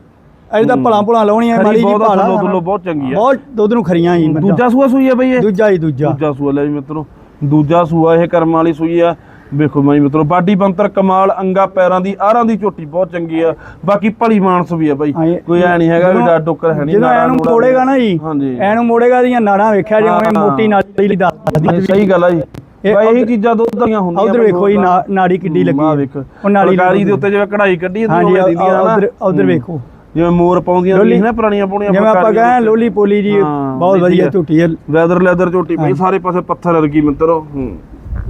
ਅਜੇ ਤਾਂ ਭਲਾ ਭਲਾ ਲਾਉਣੀਆਂ ਖਰੀ ਮਾੜੀ ਜੀ ਆ, ਭਾਲਾ ਥੱਲੋਂ ਬਹੁਤ ਚੰਗੀ ਆ। ਬਹੁਤ ਦੁੱਧ ਨੂੰ ਖਰੀਆਂ ਜੀ। ਦੂਜਾ ਸੂਆ ਸੂਈ ਆ ਬਈ ਇਹ ਦੂਜਾ ਹੀ ਦੂਜਾ ਦੂਜਾ ਸੂਆ ਲੈ ਵੀ ਮਿੱਤਰੋ ਦੂਜਾ ਸੂਆ ਇਹ ਕਰਮ ਵਾਲੀ ਸੂਈ ਆ। ਵੇਖੋ ਮਾਈ ਮਿੱਤਰੋ ਬਾਡੀ ਬੰਤਰ ਕਮਾਲ ਅੰਗਾ ਪੈਰਾਂ ਦੀ ਆਰਾਂ ਦੀ ਝੋਟੀ ਬਹੁਤ ਚੰਗੀ ਆ। ਬਾਕੀ ਭਲੀ ਮਾਨਸ ਵੀ ਆ ਬਾਈ। ਕੋਈ ਐ ਨਹੀਂ ਹੈਗਾ ਵੀ ਡਰ ਡੋਕਰ ਹੈ ਨਹੀਂ ਜਦੋਂ ਨੂੜਾਂ ਮੋੜੇਗਾ ਨਾ ਜੀ ਇਹਨੂੰ ਮੋੜੇਗਾ ਦੀਆਂ ਨਾੜਾਂ ਵੇਖਿਆ ਜਿਵੇਂ। ਮੋਟੀ ਨਾੜੀ ਲਈ ਦੱਸਦੀ ਸਹੀ ਗੱਲ ਆ ਜੀ। ਇਹ ਬਾਈ ਇਹ ਚੀਜ਼ਾਂ ਦੁੱਧ ਦੀਆਂ ਹੁੰਦੀਆਂ ਉਧਰ ਵੇਖੋ ਜੀ ਨਾੜੀ ਕਿੱਡੀ ਲੱਗੀ ਉਹ ਨਾੜੀ ਦੇ ਉੱਤੇ ਜਿਵੇਂ ਕਢਾਈ ਕੱਢੀ ਹੁੰਦੀ ਉਵੇਂ ਦਿੰਦੀਆਂ ਨਾ। ਉਧਰ ਉਧਰ। ਵੇਖੋ। ਜਿਵੇਂ ਮੋਰ ਪਾਉਂਦੀਆਂ ਸੀ ਨਾ ਪੁਰਾਣੀਆਂ ਪਾਉਣੀਆਂ ਜਿਵੇਂ ਆਪਾਂ ਕਹਾਂ ਲੋਲੀ ਪੋਲੀ ਜੀ ਬਹੁਤ ਵਧੀਆ। ਝੋਟੀ ਹੈ। ਵੈਦਰ ਲੈਦਰ ਝੋਟੀ ਬਈ ਸਾਰੇ ਪਾਸੇ ਪੱਥਰ ਵਰਗੀ ਮਿੱਤਰੋ ਹੂੰ।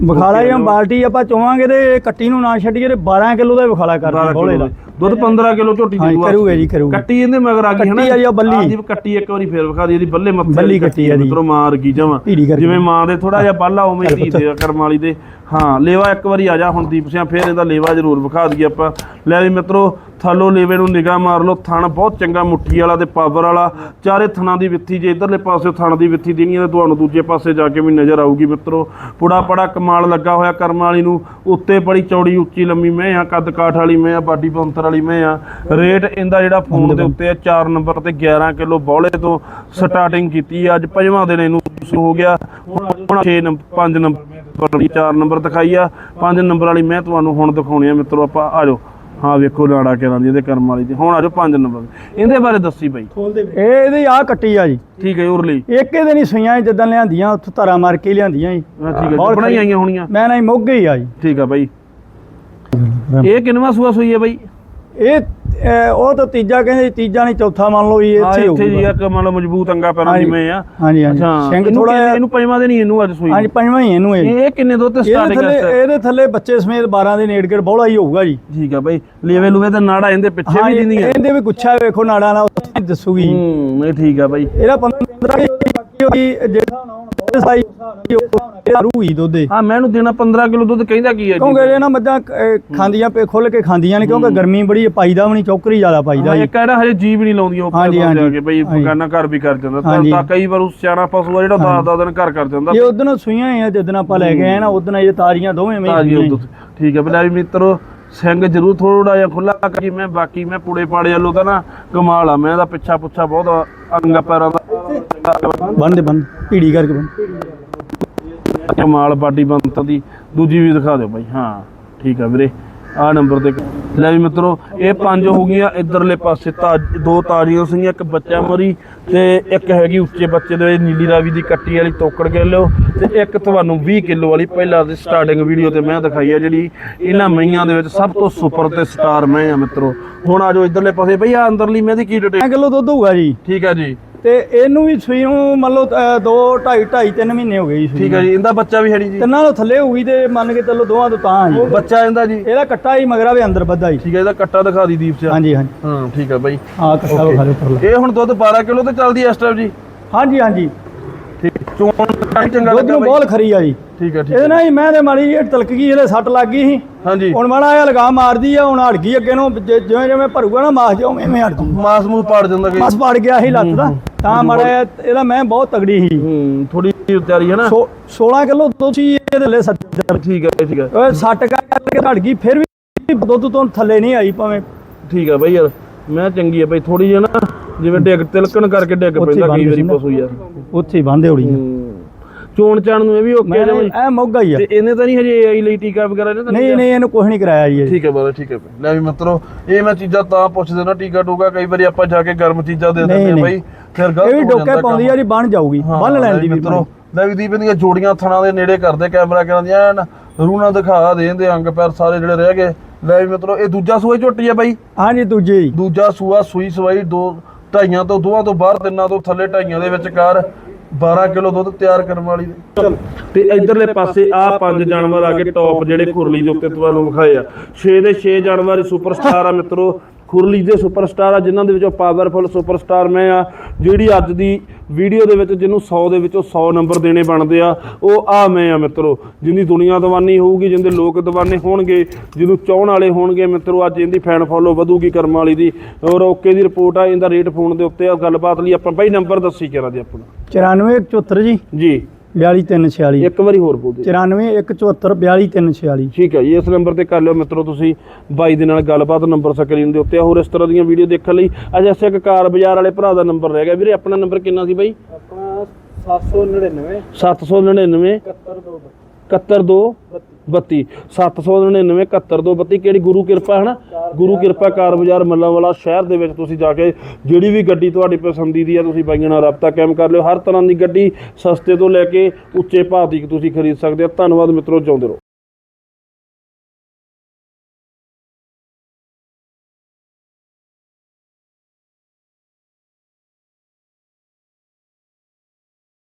Okay, ਜਾਂ। ਬਾਲਟੀ ਆਪਾਂ ਚੋਵਾਂਗੇ ਤੇ ਕੱਟੀ ਨੂੰ ਨਾ ਛੱਡੀਏ ਤੇ 12 ਕਿਲੋ ਦਾ ਬਖਾਲਾ ਕਰਦੀ ਬੋਲੇ ਦਾ। ਦੁੱਧ 15 ਕਿਲੋ ਝੋਟੀ ਦੀ ਦੂਆ ਕਰੂਗੇ ਜੀ, ਕਰੂਗੇ। ਕੱਟੀ ਇਹਦੇ ਮਗਰ ਆ ਗਈ ਹਨਾ ਕੱਟੀ ਆ ਬੱਲੀ। ਜੀ ਕੱਟੀ ਇੱਕ ਵਾਰੀ ਫੇਰ ਵਿਖਾ ਦੀ ਇਹਦੀ ਬੱਲੇ ਮੱਥੇ ਬੱਲੀ ਕੱਟੀ ਆ ਜੀ। ਮਿੱਤਰੋ ਮਾਰ ਗਈ ਜਮਾ। ਜਿਵੇਂ ਮਾਂ ਦੇ ਥੋੜਾ ਜਿਹਾ ਬੱਲਾ ਉਵੇਂ ਧੀ ਦੇ ਕਰਮ ਵਾਲੀ ਦੇ। ਹਾਂ ਲੇਵਾ ਇੱਕ ਵਾਰੀ ਆ ਜਾ ਹੁਣ ਦੀਪ ਸਿਆ ਫੇਰ ਇਹਦਾ ਲੇਵਾ ਜ਼ਰੂਰ ਵਿਖਾ ਦਈਏ ਆਪਾਂ। ਲੈ ਵੀ ਮਿੱਤਰੋ ਥੱਲੋਂ ਲੇਵੇ ਨੂੰ ਨਿਗਾਹ ਮਾਰ ਲਓ ਥਣ ਬਹੁਤ ਚੰਗਾ ਮੁੱਠੀ ਵਾਲਾ ਤੇ ਪਾਵਰ ਵਾਲਾ। ਚਾਰੇ ਥਣਾਂ ਦੀ ਵਿੱਥੀ ਜੇ ਇਧਰਲੇ ਪਾਸੇ ਥਣ ਦੀ ਵਿੱਥੀ ਦੇਣੀ ਹੈ ਤਾਂ ਤੁਹਾਨੂੰ ਦੂਜੇ ਪਾਸੇ ਜਾ ਕੇ ਵੀ ਨਜ਼ਰ ਆਊਗੀ ਮਿੱਤਰੋ। ਪੁੜਾ ਪੜਾ ਕਮਾਲ ਲੱਗਾ ਹੋਇਆ ਕਰਮ ਵਾਲੀ ਨੂੰ। ਉੱਤੇ ਬੜੀ ਚੌੜੀ ਉੱਚੀ ਲੰਮੀ ਮੈਂ ਆ ਕੱਦ ਕਾਠ ਵਾਲੀ ਮੈਂ ਆ ਬਾਡੀ ਬੰਤਰ ਵਾਲੀ ਮੈਂ ਆ। ਰੇਟ ਇਹਦਾ ਜਿਹੜਾ ਫੋਨ ਦੇ ਉੱਤੇ ਆ 4 ਨੰਬਰ ਤੇ 11 ਕਿਲੋ ਬੌਲੇ ਤੋਂ ਸਟਾਰਟਿੰਗ ਕੀਤੀ ਆ। ਅੱਜ ਪੰਜਵਾਂ ਦਿਨ ਇਹਨੂੰ ਹੋ ਗਿਆ। ਹੁਣ 6 ਨੰਬਰ 5 ਨੰਬਰ ਵਾਲੀ 4 ਨੰਬਰ ਦਿਖਾਈ ਆ। 5 ਨੰਬਰ ਵਾਲੀ ਮੈਂ ਤੁਹਾਨੂੰ ਹੁਣ ਦਿਖਾਉਣੀ ਆ ਮਿੱਤਰੋ ਆਪਾਂ ਆ ਜਾਓ। ਹਾਂ ਵੇਖੋ ਲਾੜਾ ਕਿਹਨਾਂ ਦੀ ਇਹਦੇ ਕਰਮ ਵਾਲੀ ਦੀ। ਹੁਣ ਆ ਜਾਓ 5 ਨੰਬਰ ਇਹਦੇ ਬਾਰੇ ਦੱਸੀ ਬਾਈ। ਇਹ ਇਹਦੀ ਆ ਕੱਟੀ ਆ ਜੀ। ਠੀਕ ਹੈ ਉਰਲੀ। ਇੱਕ ਇਹਦੇ ਨਹੀਂ ਸੂਈਆਂ ਜਿੱਦਾਂ ਲਿਆਂਦੀਆਂ ਉੱਥੋਂ ਧਾਰਾ ਮਾਰ ਕੇ ਲਿਆਂਦੀਆਂ ਜੀ। ਠੀਕ ਹੈ ਬਹੁਤ ਜੀ, ਬਣਾਈ ਆਈਆਂ ਹੋਣੀਆਂ। ਮੈਂ ਨਾ ਮੋਗੇ ਹੀ ਆ ਜੀ। ਠੀਕ ਆ ਬਾਈ। ਇਹ ਕਿੰਨਵਾ ਸੂਆ ਸੂਈ ਹੈ ਬਾਈ? ਇਹ ਅਹ, ਉਹ ਤਾਂ ਤੀਜਾ ਕਹਿੰਦੇ ਤੀਜਾ ਨਹੀਂ ਚੌਥਾ ਮੰਨ ਲਓ ਹਾਂ ਇੱਥੇ ਇੱਥੇ ਜੀ ਹੋਊਗਾ ਇੱਕ ਮੰਨ ਲਓ ਮਜ਼ਬੂਤ ਅੰਗਾ ਪੈਰਾਂ ਹਾਂਜੀ। ਮੈਂ ਆ। ਹਾਂਜੀ ਹਾਂਜੀ। ਅੱਛਾ ਸਿੰਘ ਇਹਨੂੰ ਥੋੜਾ ਕਿੰਨੇ- ਇਹਨੂੰ ਪੰਜਵਾਂ ਦੇ ਨਹੀਂ ਇਹਨੂੰ ਅੱਜ ਸੂਈ ਹਾਂਜੀ ਪੰਜਵਾਂ ਹੀ ਇਹਨੂੰ ਇਹ। ਇਹ ਕਿੰਨੇ ਦੁੱਧ ਤੇ ਇਹਦੇ ਸਟਾਰਟਿੰਗ ਥੱਲੇ ਹੈ ਇਹਦੇ ਥੱਲੇ ਬੱਚੇ ਸਮੇਤ 12 ਦੇ ਨੇੜ ਕੇ ਬੋਲਾ ਹੀ ਹੋਊਗਾ ਜੀ। ਠੀਕ ਆ ਬਾਈ ਲੇਵੇ ਲੂਵੇ ਤੇ ਨਾੜਾ ਇਹਦੇ ਪਿੱਛੇ ਵੀ ਹਾਂਜੀ, ਦਿੰਦੀ ਹੈ ਇਹਦੇ ਵੀ ਗੁੱਛਾ ਵੇਖੋ ਨਾੜਾ ਨਾਲ ਉੱਥੇ ਹੀ ਦੱਸੂਗੀ। ਹੂੰ ਇਹ ਠੀਕ ਆ ਬਾਈ। ਇਹਦਾ 15 ਬਾਕੀ ਹੋਈ ਜਿਹੜਾ ਸਾਈ। ਰੂਹੀ ਦੁੱਧੇ ਹਾਂ ਮੈਂ ਇਹਨੂੰ ਦੇਣਾ 15 ਕਿਲੋ ਦੁੱਧ ਕਹਿੰਦਾ ਕੀ ਹੈ ਕਿਉਂਕਿ ਇਹ ਨਾ ਮੱਝਾਂ ਅਹ, ਖਾਂਦੀਆਂ ਪੇ ਖੁੱਲ ਕੇ ਖਾਂਦੀਆਂ ਨੇ ਕਿਉਂਕਿ ਗਰਮੀ ਬੜੀ ਹੈ, ਪਾਈਦਾ ਵੀ ਨਹੀਂ ਚੌਕਰੀ ਜ਼ਿਆਦਾ ਪਾਈਦਾ ਹਾਂ ਜੀ ਇਹ ਕਹਿੰਦਾ ਹਜੇ ਜੀਵ ਨਹੀਂ ਲਾਉਂਦੀਆਂ ਉੱਪਰ ਹਾਂਜੀ, ਪਾਸੇ ਆ ਹਾਂਜੀ। ਕੇ ਬਈ ਹਾਂਜੀ। ਬਗਾਨਾ ਘਰ ਵੀ ਕਰ ਜਾਂਦਾ। ਤਾਂ ਹਾਂਜੀ। ਤਾਂ ਕਈ ਵਾਰ ਉਸ ਸਿਆਣਾ ਪਸ਼ੂ ਆ ਜਿਹੜਾ 10 ਦਿਨ ਘਰ ਕਰ ਜਾਂਦਾ। ਇਹ ਉਦੋਂ ਸੂਈਆਂ ਹੀ ਆ ਜਦੋਂ ਆਪਾਂ ਲੈ ਕੇ ਆਏ ਨਾ ਉਦੋਂ ਇਹ ਤਾਜ਼ੀਆਂ ਦੋਵੇਂ ਮੈਂ ਤਾਜੀ ਉਹ ਦੁੱਧ। ਠੀਕ ਹੈ ਬਲਾ ਵੀ ਮਿੱਤਰੋ ਸਿੰਘ ਜ਼ਰੂਰ ਥੋੜਾ ਜਿਹਾ ਖੁੱਲਾ ਕਰੀ ਮੈਂ ਬਾਕੀ ਮੈਂ ਪੂੜੇ ਪਾੜੇ ਵੱਲੋਂ ਤਾਂ ਨਾ ਕਮਾਲ ਆ। ਮੈਂ ਇਹਦਾ ਪਿੱਛਾ ਪੁੱਛਾ ਬਹੁਤ ਅੰਗਾ ਪੈਰਾਂ ਦਾ। ਬੰਦ ਬੰਦ ਭੀੜੀ ਕਰਕੇ ਬੰਦ। ਕਮਾਲ ਬਾਡੀ ਬੰਤ ਦੀ ਦੂਜੀ ਵੀ ਦਿਖਾ ਦਿਓ ਬਾਈ ਹਾਂ ਠੀਕ ਆ ਵੀਰੇ ਆ ਨੰਬਰ ਤੇ। ਲੈ ਵੀ ਮਿੱਤਰੋ ਇਹ ਪੰਜ ਹੋ ਗਈਆਂ ਇਧਰਲੇ ਪਾਸੇ ਤਾਂ ਦੋ ਤਾਰੀਆਂ ਸੀਗੀਆਂ ਇੱਕ ਬੱਚਾ ਮਰੀ ਤੇ ਇੱਕ ਹੈਗੀ ਉੱਚੇ ਬੱਚੇ ਦੇ ਨੀਲੀ ਰਾਵੀ ਦੀ ਕੱਟੀ ਵਾਲੀ ਤੋਕੜ ਕੇ ਲਿਓ ਤੇ ਇੱਕ ਤੁਹਾਨੂੰ 20 ਕਿਲੋ ਵਾਲੀ ਪਹਿਲਾਂ ਦੀ ਸਟਾਰਟਿੰਗ ਵੀਡੀਓ ਤੇ ਮੈਂ ਦਿਖਾਈ ਆ ਜਿਹੜੀ ਇਹਨਾਂ ਮਈਆਂ ਦੇ ਵਿੱਚ ਸਭ ਤੋਂ ਸੁਪਰ ਤੇ ਸਟਾਰ ਮੈਂ ਆ ਮਿੱਤਰੋ। ਹੁਣ ਆ ਜਾਓ ਇਧਰਲੇ ਪਾਸੇ ਬਈ ਆ ਅੰਦਰਲੀ ਮੈਂ ਦੀ ਕੀ ਡਿਟੇਲ ਕਿਲੋ ਦੁੱਧ ਹੋਊਗਾ ਜੀ। ਠੀਕ ਆ ਜੀ। ਤੇ ਇਹਨੂੰ ਵੀ ਸੂਈ ਨੂੰ ਮੰਨ ਲਓ 2 2.5 2.5 3 ਮਹੀਨੇ ਹੋ ਗਏ ਜੀ ਸੂਈ ਠੀਕ ਆ ਜੀ ਇਹਦਾ ਬੱਚਾ ਵੀ ਹੈੜੀ ਜੀ ਤੋਂ ਥੱਲੇ ਹੋਊਗੀ ਤੇ ਮੰਨ ਕੇ ਚੱਲੋ ਦੋਵਾਂ ਤੋਂ ਤਾਂ ਜੀ। ਬੱਚਾ ਇਹਦਾ ਜੀ। ਇਹਦਾ ਕੱਟਾ ਹੀ ਮਗਰਾ ਵੀ ਅੰਦਰ ਵੱਧਾ ਜੀ। ਠੀਕ ਆ ਇਹਦਾ ਕੱਟਾ ਦਿਖਾ ਦੀ ਦੀਪ ਸਿਆ ਹਾਂਜੀ ਹਾਂਜੀ। ਹਾਂ ਠੀਕ ਆ ਬਾਈ। ਹਾਂ ਕੱਟਾ. ਵਿਖਾ ਦਿਓ ਪਰਲਾ ਇਹ ਹੁਣ ਦੁੱਧ 12 ਕਿਲੋ ਤੇ ਚੱਲਦੀ ਇਸ ਟਾਈਮ ਜੀ। ਹਾਂਜੀ ਹਾਂਜੀ। ਠੀਕ ਚੋਣ ਕਾਹੀ ਚੰਗਾ ਦੁੱਧ ਨੂੰ ਬਹੁਤ ਖਰੀ ਆ ਜੀ। ਠੀਕ ਹੈ ਠੀਕ ਇਹਦੇ ਹੈ ਨਾਲ ਹੀ ਮੈਂ ਤੇ ਮਾੜੀ ਜਿਹੀ ਤਲਕ ਗਈ ਇਹਦੇ ਸੱਟ ਲੱਗ ਗਈ ਸੀ। ਹਾਂਜੀ। ਹੁਣ ਮਾੜਾ ਜਿਹਾ ਲਗਾ ਮਾਰਦੀ ਆ ਹੁਣ ਹਟ ਗਈ ਅੱਗੇ ਨੂੰ। ਜਿਵੇਂ ਜਿਵੇਂ ਭਰੂਗਾ ਨਾ ਮਾਸ ਜਿਉਂ ਐਵੇਂ ਹਟ ਜੂ। ਮਾਸ ਮੂਸ ਪਾੜ ਜਾਂਦਾ ਕਿ ਮਾਸ ਪੜ ਗਿਆ ਸੀ ਲੱਤ ਦਾ। ਤਾਂ ਮਾੜਾ ਜਿਹਾ ਇਹਦਾ ਮੈਂ ਬਹੁਤ ਤਗੜੀ ਸੀ। ਹੂੰ ਥੋੜੀ ਤਿਆਰੀ ਹੈ ਨਾ? ਸੋ 16 ਕਿਲੋ ਦੁੱਧ ਸੀ ਇਹਦੇ ਲੈ ਸੱਜਰ ਠੀਕ ਹੈ ਠੀਕ ਹੈ। ਓਏ ਸੱਟ ਕਰਕੇ ਹਟ ਗਈ ਫਿਰ ਵੀ ਦੁੱਧ ਤੋਂ ਥੱਲੇ ਨਹੀਂ ਆਈ ਭਾਵੇਂ। ਠੀਕ ਹੈ ਬਾਈ ਯਾਰ ਮੈਂ ਚੰਗੀ ਹੈ ਬਾਈ ਥੋੜੀ ਜਿਹੀ ਨਾ ਜਿਵੇਂ ਡਿੱਗ ਤਿਲਕਣ ਕਰਕੇ ਡਿੱਗ ਪੈਂਦਾ ਕਈ ਵਾਰੀ। ਪਸ਼ੂ ਯਾਰ। ਉੱਥੇ ਹੀ ਬੰਦੇ ਹੋੜੀ ਹੂੰ। ਚੋਣ ਚਾਣ ਨੂੰ ਇਹ ਵੀ ਓਕੇ ਮੈਂ ਜਮਾਈ ਐ ਮੋਗਾ ਹੀ ਆ। ਤੇ ਇਹਨੇ ਤਾਂ ਨਹੀਂ ਹਜੇ ਆਈ ਲਈ ਟੀਕਾ ਵਗੈਰਾ ਇਹਨੇ ਤਾਂ ਨਹੀਂ ਨਹੀਂ ਇਹਨੂੰ ਕੁਝ ਨਹੀਂ ਕਰਾਇਆ ਜੀ। ਠੀਕ ਹੈ ਬਾਬਾ ਠੀਕ ਹੈ ਲੈ ਵੀ ਮਿੱਤਰੋ ਇਹ ਮੈਂ ਚੀਜ਼ਾਂ ਤਾਂ ਪੁੱਛਦੇ ਨਾ ਟੀਕਾ ਟੂਕਾ ਕਈ ਵਾਰੀ ਆਪਾਂ ਜਾ ਕੇ ਗਰਮ ਚੀਜ਼ਾਂ ਦੇ ਦਿੰਦੇ ਆ ਬਾਈ। ਫਿਰ ਗਲਤ ਇਹ ਵੀ ਹੋ ਡੋਕੇ ਜਾਂਦਾ ਪਾਉਂਦੀ। ਆ ਜੀ ਬਣ ਜਾਊਗੀ ਹਾਂ, ਬੰਨ ਲੈਣ ਦੀ ਵੀ ਮਿੱਤਰੋ ਲੈ ਵੀ ਦੀਪ ਦੀਆਂ ਜੋੜੀਆਂ ਥਣਾ ਦੇ ਨੇੜੇ ਕਰਦੇ ਕੈਮਰਾ ਕਰਾਂਦੀਆਂ ਐਨ ਰੂਣਾ ਦਿਖਾ ਦੇਂਦੇ ਅੰਗ ਪੈਰ ਸਾਰੇ ਜਿਹੜੇ ਰਹਿ ਗਏ। ਲੈ ਵੀ ਮਿੱਤਰੋ ਇਹ ਦੂਜਾ ਸੂਆ ਝੋਟੀ ਆ ਬਾਈ। ਹਾਂਜੀ ਦੂਜੇ ਹੀ। ਦੂਜਾ ਸੂਆ ਸੂਈ ਸਵਾਈ ਦੋ ਢਾਈਆਂ ਤੋਂ ਦੋਵਾਂ ਤੋਂ ਬਾਹਰ ਤਿੰਨਾਂ ਤੋਂ ਥੱਲੇ ਢਾਈਆਂ ਦੇ ਵਿਚਕਾਰ 12 ਕਿਲੋ ਦੁੱਧ ਤਿਆਰ ਕਰਨ ਵਾਲੀ। ਦੇ ਤੇ ਇਧਰਲੇ ਪਾਸੇ ਆ ਪੰਜ ਜਾਨਵਰ ਆ ਕੇ ਟੌਪ ਜਿਹੜੇ ਖੁਰਲੀ ਦੇ ਉੱਤੇ ਤੁਹਾਨੂੰ ਵਿਖਾਏ ਆ। 6 ਦੇ 6 ਜਾਨਵਰ ਸੁਪਰਸਟਾਰ ਆ ਮਿੱਤਰੋ। ਖੁਰਲੀ ਦੇ ਸੁਪਰਸਟਾਰ ਆ ਜਿਨ੍ਹਾਂ ਦੇ ਵਿੱਚੋਂ ਪਾਵਰਫੁਲ ਸੁਪਰਸਟਾਰ ਮੈਂ ਆ ਜਿਹੜੀ ਅੱਜ ਦੀ ਵੀਡੀਓ ਦੇ ਵਿੱਚ ਜਿਹਨੂੰ 100 ਦੇ ਵਿੱਚੋਂ 100 ਨੰਬਰ ਦੇਣੇ ਬਣਦੇ ਆ ਉਹ ਆ ਮੈਂ ਆ ਮਿੱਤਰੋ ਜਿੰਦੀ ਦੁਨੀਆ ਦੀਵਾਨੀ ਹੋਊਗੀ ਜਿੰਦੇ ਲੋਕ ਦੀਵਾਨੇ ਹੋਣਗੇ ਜਿਹਨੂੰ ਚਾਹਣ ਵਾਲੇ ਹੋਣਗੇ ਮਿੱਤਰੋ ਅੱਜ ਇਹਦੀ ਫੈਨ ਫੋਲੋ ਵਧੂਗੀ ਕਰਮ ਵਾਲੀ ਦੀ ਔਰ ਓਕੇ ਦੀ ਰਿਪੋਰਟ ਆ ਇਹਦਾ ਰੇਟ ਫੋਨ ਦੇ ਉੱਤੇ ਆ ਗੱਲਬਾਤ ਲਈ ਆਪਾਂ ਬਾਈ ਨੰਬਰ ਦੱਸੀ ਕਰਾਂ ਦੀ ਆਪਣਾ 9474 ਜੀ। ਜੀ। 42346 ਇੱਕ ਵਾਰੀ ਹੋਰ ਬੋਲ ਦਿਓ। 9474 42346 ਠੀਕ ਹੈ ਜੀ ਇਸ ਨੰਬਰ ਤੇ ਕਰ ਲਿਓ ਮਿੱਤਰੋ ਤੁਸੀਂ ਬਾਈ ਦੇ ਨਾਲ ਗੱਲਬਾਤ ਨੰਬਰ ਸਕਰੀਨ ਦੇ ਉੱਤੇ ਆ। ਹੋਰ ਇਸ ਤਰ੍ਹਾਂ ਦੀਆਂ ਵੀਡੀਓ ਦੇਖਣ ਲਈ ਅੱਜ ਐਸੇ ਇੱਕ ਕਾਰ ਬਾਜ਼ਾਰ ਵਾਲੇ ਭਰਾ ਦਾ ਨੰਬਰ ਰਹਿ ਗਿਆ। ਵੀਰੇ ਆਪਣਾ ਨੰਬਰ ਕਿੰਨਾ ਸੀ ਬਾਈ? ਆਪਣਾ 799 799 712 32 799 712 ਕਿਹੜੀ ਗੁਰੂ ਕਿਰਪਾ ਹੈ ਨਾ? ਗੁਰੂ ਕਿਰਪਾ ਕਾਰ ਬਾਜ਼ਾਰ ਮੱਲਾਂ ਵਾਲਾ ਸ਼ਹਿਰ ਦੇ ਵਿੱਚ ਤੁਸੀਂ ਜਾ ਕੇ ਜਿਹੜੀ ਵੀ ਗੱਡੀ ਤੁਹਾਡੀ ਪਸੰਦੀਦੀ ਆ, ਤੁਸੀਂ ਬਾਈਆਂ ਨਾਲ ਰਾਬਤਾ ਕਾਇਮ ਕਰ ਲਿਓ। ਹਰ ਤਰ੍ਹਾਂ ਦੀ ਗੱਡੀ ਸਸਤੇ ਤੋਂ ਲੈ ਕੇ ਉੱਚੇ ਭਾਅ ਦੀ ਤੁਸੀਂ ਖਰੀਦ ਸਕਦੇ ਹੋ। ਧੰਨਵਾਦ ਮਿੱਤਰੋ ਚਾਹੁੰਦੇ ਰਹੋ।